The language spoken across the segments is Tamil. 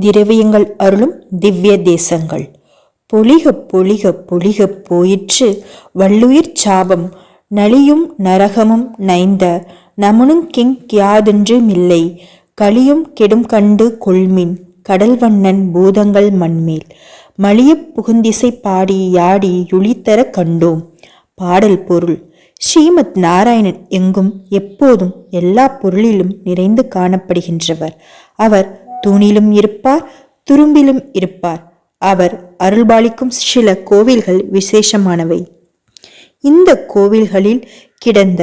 திரவியங்கள் அருளும் திவ்ய தேசங்கள். பொலிக பொலிக பொலிக போயிற்று. வள்ளுயிர் சாபம் நலியும் நரகமும் நைந்த. நமனுங்கிங் கியாதென்றுமில்லை கலியும் கெடும் கண்டு கொள்மின். கடல்வண்ணன் பூதங்கள் மண்மேல். மலிய புகுந்திசை பாடி யாடி யுளித்தர கண்டோம். பாடல் பொருள். ஸ்ரீமத் நாராயணன் எங்கும் எப்போதும் எல்லா பொருளிலும் நிறைந்து காணப்படுகின்றவர். அவர் தூணிலும் இருப்பார் துரும்பிலும் இருப்பார். அவர் அருள்பாலிக்கும் சில கோவில்கள் விசேஷமானவை. இந்த கோவில்களில் கிடந்த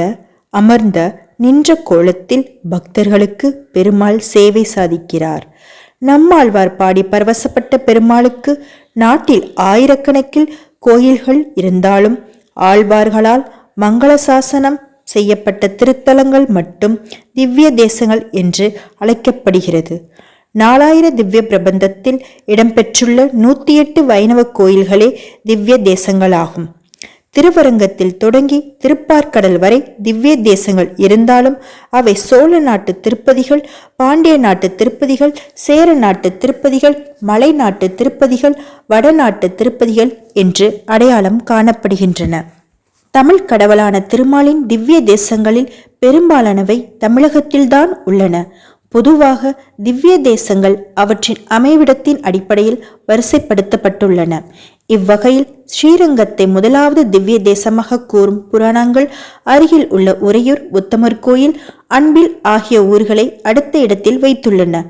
அமர்ந்த நின்ற கோலத்தில் பக்தர்களுக்கு பெருமாள் சேவை சாதிக்கிறார். நம்மாழ்வார் பாடி பரவசப்பட்ட பெருமாளுக்கு நாட்டில் ஆயிரக்கணக்கில் கோயில்கள் இருந்தாலும் ஆழ்வார்களால் மங்கள சாசனம் செய்யப்பட்ட திருத்தலங்கள் மட்டும் திவ்ய தேசங்கள் என்று அழைக்கப்படுகிறது. நாலாயிர திவ்ய பிரபந்தத்தில் இடம்பெற்றுள்ள நூற்றி எட்டு வைணவ கோயில்களே திவ்ய தேசங்களாகும். திருவரங்கத்தில் தொடங்கி திருப்பார்க்கடல் வரை திவ்ய தேசங்கள் இருந்தாலும் அவை சோழ நாட்டு திருப்பதிகள் பாண்டிய நாட்டு திருப்பதிகள் சேர நாட்டு திருப்பதிகள் மலை நாட்டு திருப்பதிகள் வடநாட்டு திருப்பதிகள் என்று அடையாளம் காணப்படுகின்றன. தமிழ் கடவுளான திருமாலின் திவ்ய தேசங்களில் பெரும்பாலானவை தமிழகத்தில்தான் உள்ளன. பொதுவாக திவ்ய தேசங்கள் அவற்றின் அமைவிடத்தின் அடிப்படையில் வரிசைப்படுத்தப்பட்டுள்ளன. இவ்வகையில் ஸ்ரீரங்கத்தை முதலாவது திவ்ய தேசமாக கூறும் புராணங்கள் அருகில் உள்ள உறையூர் உத்தமர் கோயில் அன்பில் ஆகிய ஊர்களை அடுத்த இடத்தில் வைத்துள்ளன.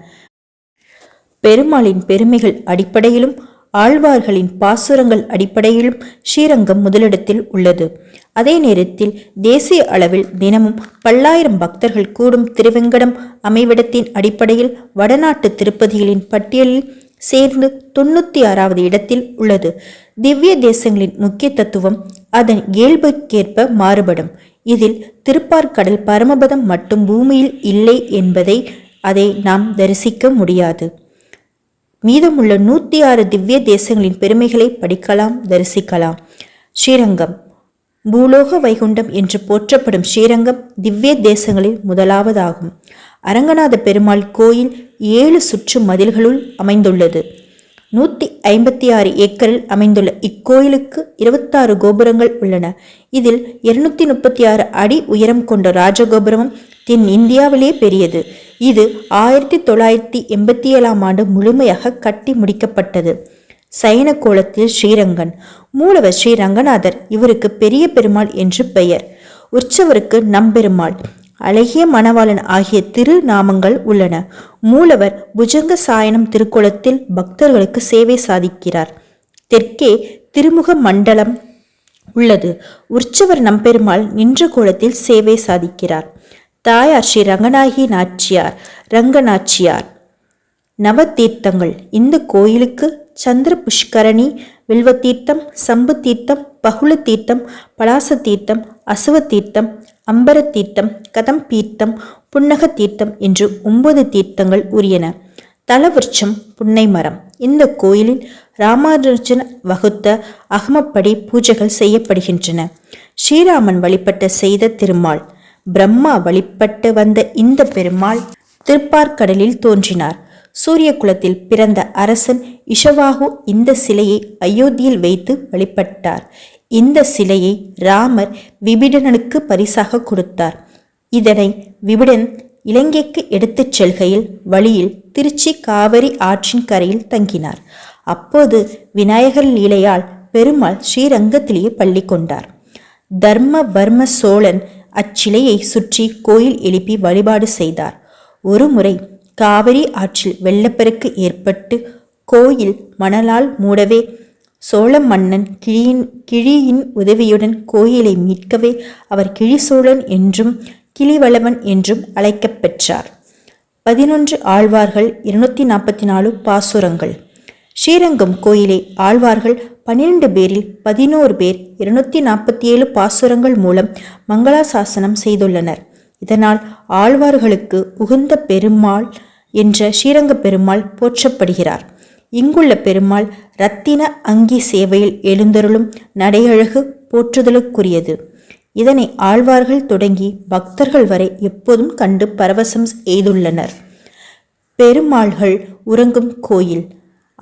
பெருமாளின் பெருமைகள் அடிப்படையிலும் ஆழ்வார்களின் பாசுரங்கள் அடிப்படையிலும் ஸ்ரீரங்கம் முதலிடத்தில் உள்ளது. அதே நேரத்தில் தேசிய அளவில் தினமும் பல்லாயிரம் பக்தர்கள் கூடும் திருவெங்கடம் அமைவிடத்தின் அடிப்படையில் வடநாட்டு திருப்பதிகளின் பட்டியலில் சேர்ந்து தொண்ணூத்தி ஆறாவது இடத்தில் உள்ளது. திவ்ய தேசங்களின் முக்கிய தத்துவம் அதன் இயல்புக்கேற்ப மாறுபடும். இதில் திருப்பார்கடல் பரமபதம் மட்டும் பூமியில் இல்லை என்பதை அதை நாம் தரிசிக்க முடியாது. மீதமுள்ள நூற்றி ஆறு திவ்ய தேசங்களின் பெருமைகளை படிக்கலாம் தரிசிக்கலாம். ஸ்ரீரங்கம். பூலோக வைகுண்டம் என்று போற்றப்படும் ஸ்ரீரங்கம் திவ்ய தேசங்களில் முதலாவதாகும். அரங்கநாத பெருமாள் கோயில் ஏழு சுற்று மதில்களுள் அமைந்துள்ளது. நூற்றி ஐம்பத்தி ஆறு ஏக்கரில் அமைந்துள்ள இக்கோயிலுக்கு இருபத்தாறு கோபுரங்கள் உள்ளன. இதில் இருநூத்தி முப்பத்தி ஆறு அடி உயரம் கொண்ட ராஜகோபுரமும் தென் இந்தியாவிலேயே பெரியது. இது ஆயிரத்தி தொள்ளாயிரத்தி எண்பத்தி ஏழாம் ஆண்டு முழுமையாக கட்டி முடிக்கப்பட்டது. சயன கோலத்தில் ஸ்ரீரங்கன் மூலவர் ஸ்ரீ ரங்கநாதர் இவருக்கு பெரிய பெருமாள் என்று பெயர். உற்சவருக்கு நம்பெருமாள். அழகிய மணவாளன் ஆகிய திரு நாமங்கள் உள்ளன. மூலவர் புஜங்க சாயனம் திருக்குளத்தில் பக்தர்களுக்கு சேவை சாதிக்கிறார். தெற்கே திருமுக மண்டலம் உள்ளது. உற்சவர் நம்பெருமாள் நின்ற கோலத்தில் சேவை சாதிக்கிறார். தாயார் ஸ்ரீ ரங்கநாயகி நாச்சியார் ரங்கநாச்சியார். நவதீர்த்தங்கள். இந்த கோயிலுக்கு சந்திர புஷ்கரணி வில்வ தீர்த்தம் சம்பு தீர்த்தம் பகுள தீர்த்தம் பலாச தீர்த்தம் அசுவ தீர்த்தம் அம்பர தீர்த்தம் கதம் தீர்த்தம் புன்னக தீர்த்தம் என்று ஒன்பது தீர்த்தங்கள் உரியன. தலவிருட்சம் புன்னை மரம் இந்த கோயிலில் ராமானுஜன் வகுத்த அகமப்படி பூஜைகள் செய்யப்படுகின்றன. ஸ்ரீராமன் வழிபட்ட செய்த திருமால். பிரம்மா வழிபட்டு வந்த இந்த பெருமாள் திருப்பார்கடலில் தோன்றினார். சூரிய குலத்தில் பிறந்த அரசன் இஷவாகு இந்த சிலையை அயோத்தியில் வைத்து வழிபட்டார். இந்த சிலையை ராமர் விபிடனுக்கு பரிசாக கொடுத்தார். இதனை விபிடன் இலங்கைக்கு எடுத்துச் செல்கையில் வழியில் திருச்சி காவிரி ஆற்றின் கரையில் தங்கினார். அப்போது விநாயகர் லீலையால் பெருமாள் ஸ்ரீரங்கத்திலேயே பள்ளி கொண்டார். தர்ம வர்ம சோழன் அச்சிலையை சுற்றி கோயில் எழுப்பி வழிபாடு செய்தார். ஒருமுறை காவிரி ஆற்றில் வெள்ளப்பெருக்கு ஏற்பட்டு கோயில் மணலால் மூடவே சோழ மன்னன் கிழியின் கிழியின் உதவியுடன் கோயிலை மீட்கவே அவர் கிழிசோழன் என்றும் கிளிவளவன் என்றும் அழைக்கப் பெற்றார். பதினொன்று ஆழ்வார்கள் இருநூத்தி நாற்பத்தி நாலு பாசுரங்கள். ஸ்ரீரங்கம் கோயிலை ஆழ்வார்கள் பன்னிரண்டு பேரில் பதினோரு பேர் இருநூத்தி நாற்பத்தி ஏழு பாசுரங்கள் மூலம் மங்களாசாசனம் செய்துள்ளனர். இதனால் ஆழ்வார்களுக்கு உகுந்த பெருமாள் என்ற ஸ்ரீரங்க பெருமாள் போற்றப்படுகிறார். இங்குள்ள பெருமாள் ரத்தின அங்கி சேவையில் எழுந்தருளும் நடையழகு போற்றுதலுக்குரியது. இதனை ஆழ்வார்கள் தொடங்கி பக்தர்கள் வரை எப்போதும் கண்டு பரவசம் எய்துள்ளனர் பெருமாள்கள் உறங்கும் கோயில்.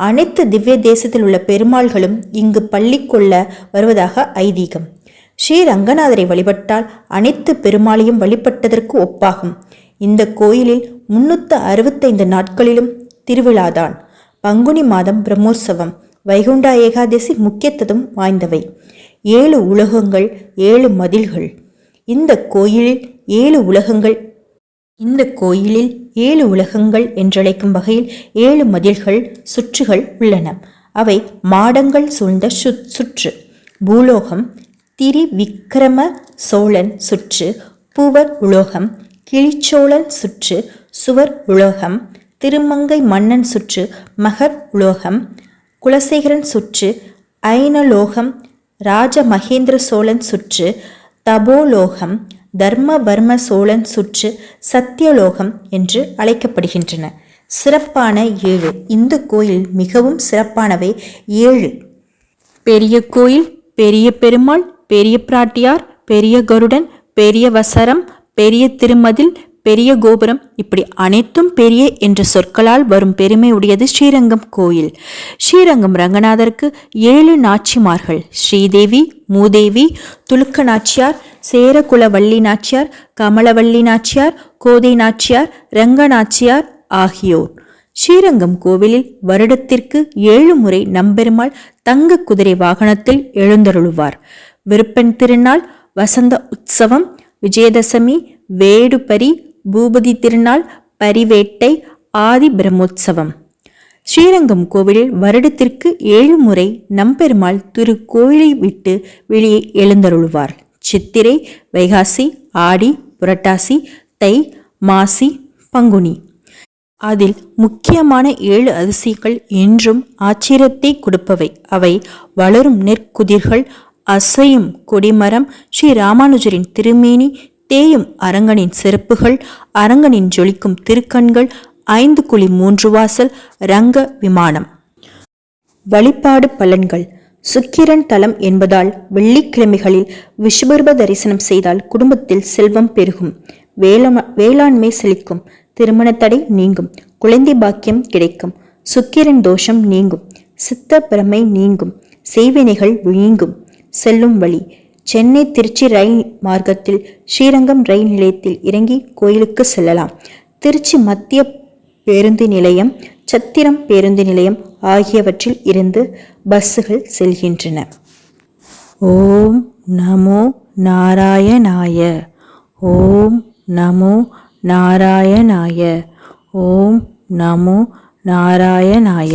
அனைத்து திவ்ய தேசத்தில் உள்ள பெருமாள்களும் இங்கு பள்ளி கொள்ள வருவதாக ஐதீகம். ஸ்ரீ ரங்கநாதரை வழிபட்டால் அனைத்து பெருமாளையும் வழிபட்டதற்கு ஒப்பாகும். இந்த கோயிலில் முன்னூற்று அறுபத்தைந்து நாட்களிலும் திருவிழாதான். பங்குனி மாதம் பிரம்மோற்சவம். வைகுண்டா ஏகாதசி முக்கியத்துவம் வாய்ந்தவை. ஏழு உலகங்கள் ஏழு மதில்கள். இந்த கோயிலில் ஏழு உலகங்கள் இந்த கோயிலில் ஏழு உலகங்கள் என்றழைக்கும் வகையில் ஏழு மதில்கள் சுற்றுகள் உள்ளன. அவை மாடங்கள் சூழ்ந்த சுற்று. பூலோகம் திரிவிக்ரம சோழன் சுற்று பூவர் உலோகம் கிளிச்சோழன் சுற்று சுவர் உலோகம் திருமங்கை மன்னன் சுற்று மகர் உலோகம் குலசேகரன் சுற்று ஐனலோகம் ராஜ மகேந்திர சோழன் சுற்று தபோலோகம் தர்மவர்ம சோழன் சுற்று சத்தியலோகம் என்று அழைக்கப்படுகின்றன. சிறப்பான ஏழு. இந்த கோயில் மிகவும் சிறப்பானவை. ஏழு. பெரிய கோயில் பெரிய பெருமாள் பெரிய பிராட்டியார் பெரிய கருடன் பெரிய வசரம் பெரிய திருமதில் பெரிய கோபுரம் இப்படி அனைத்தும் பெரிய என்ற சொற்களால் வரும் பெருமை உடையது ஸ்ரீரங்கம் கோயில். ஸ்ரீரங்கம் ரங்கநாதருக்கு ஏழு நாச்சிமார்கள். ஸ்ரீதேவி மூதேவி துலுக்க நாச்சியார் சேரகுலவள்ளி நாச்சியார் கமலவள்ளி நாச்சியார் கோதை நாச்சியார் ரங்கநாச்சியார் ஆகியோர். ஸ்ரீரங்கம் கோவிலில் வருடத்திற்கு ஏழு முறை நம்பெருமாள் தங்க குதிரை வாகனத்தில் எழுந்தருளுவார். விருப்பன் திருநாள் வசந்த உற்சவம் விஜயதசமி வேடுபரி பூபதி திருநாள் பரிவேட்டை ஆதி பிரம்மோற்சவம். ஸ்ரீரங்கம் கோவிலில் வருடத்திற்கு ஏழு முறை நம்பெருமாள் திரு கோயிலை விட்டு வெளியே எழுந்தருள்வார். சித்திரை வைகாசி ஆடி புரட்டாசி தை மாசி பங்குனி. அதில் முக்கியமான ஏழு அதிசயங்கள் என்றும் ஆச்சரியத்தை கொடுப்பவை. அவை வளரும் நெற்குதிர்கள் அசையும் கொடிமரம் ஸ்ரீ ராமானுஜரின் திருமேனி தேயும் அரங்கனின் செருப்புகள் அரங்கனின் ஜொலிக்கும் திருக்கண்கள் ஐந்து குழி மூன்று வாசல் ரங்க விமானம். வழிபாடு பலன்கள். சுக்கிரன் தலம் என்பதால் வெள்ளிக்கிழமைகளில் விஸ்வரூப தரிசனம் செய்தால் குடும்பத்தில் செல்வம் பெருகும். வேளாண் வேளாண்மை செழிக்கும். திருமண தடை நீங்கும். குழந்தை பாக்கியம் கிடைக்கும். சுக்கிரன் தோஷம் நீங்கும். சித்த பிரமை நீங்கும். செய்வினைகள் நீங்கும் செல்லும் வழி. சென்னை திருச்சி ரயில் மார்க்கத்தில் ஸ்ரீரங்கம் ரயில் நிலையத்தில் இறங்கி கோயிலுக்கு செல்லலாம். திருச்சி மத்திய பேருந்து நிலையம் சத்திரம் பேருந்து நிலையம் ஆகியவற்றில் இருந்து பஸ்ஸுகள் செல்கின்றன. ஓம் நமோ நாராயணாய. ஓம் நமோ நாராயணாய. ஓம் நமோ நாராயணாய.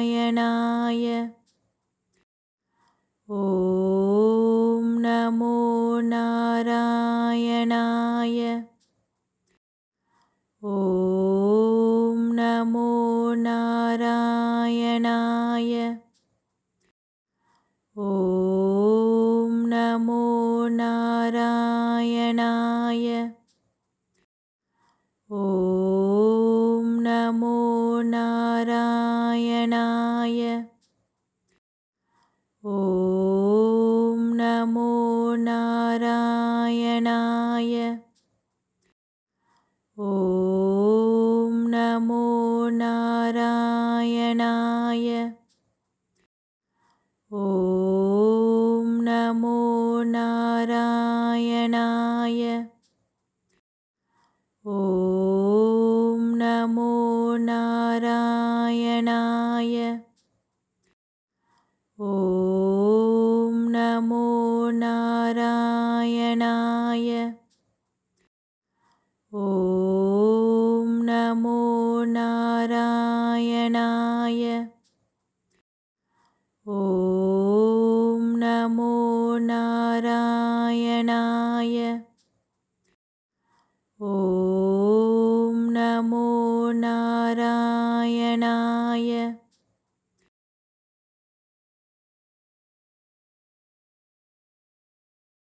नारायणाय। ॐ नमो नारायणाय। ॐ